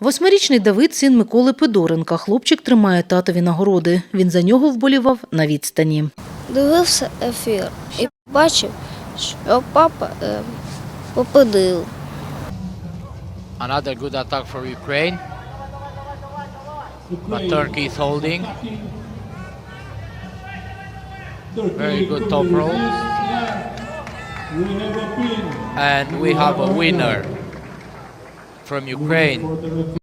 Восьмирічний Давид – син Миколи Пидоренка. Хлопчик тримає татові нагороди. Він за нього вболівав на відстані. Дивився ефір і бачив, що папа е, попадив. Another good attack for Ukraine. But Turkey is holding. Very good top row. And we have a winner from Ukraine.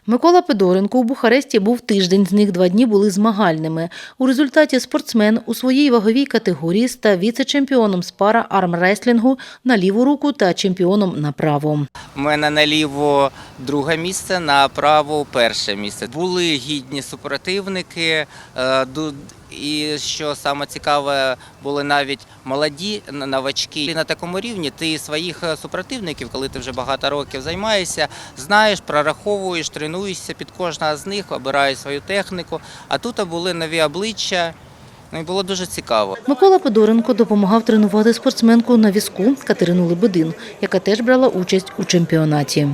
Микола Пидоренко у Бухаресті був тиждень, з них два дні були змагальними. У результаті спортсмен у своїй ваговій категорії став віце-чемпіоном з пара армреслінгу на ліву руку та чемпіоном на праву. У мене наліво друге місце, направо перше місце. Були гідні супротивники, е, і що саме цікаве, були навіть молоді новачки. І на такому рівні ти своїх е, супротивників, коли ти вже багато років займаєшся, знаєш, прораховуєш, тренуєшся під кожного з них, обираєш свою техніку. А тут були нові обличчя. Ну і було дуже цікаво. Микола Пидоренко допомагав тренувати спортсменку на візку Катерину Лебедин, яка теж брала участь у чемпіонаті.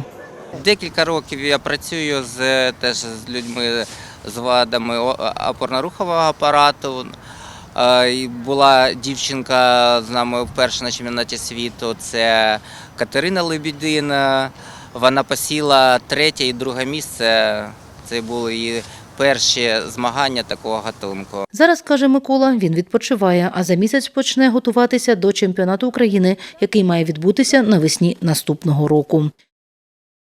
Декілька років я працюю з е, теж з людьми з вадами опорно-рухового апарату. Е, Була дівчинка з нами вперше на чемпіонаті світу. Це Катерина Лебідина. Вона посіла третє і друге місце. Це були її перші змагання такого гатунку. Зараз, каже Микола, він відпочиває, а за місяць почне готуватися до чемпіонату України, який має відбутися навесні наступного року.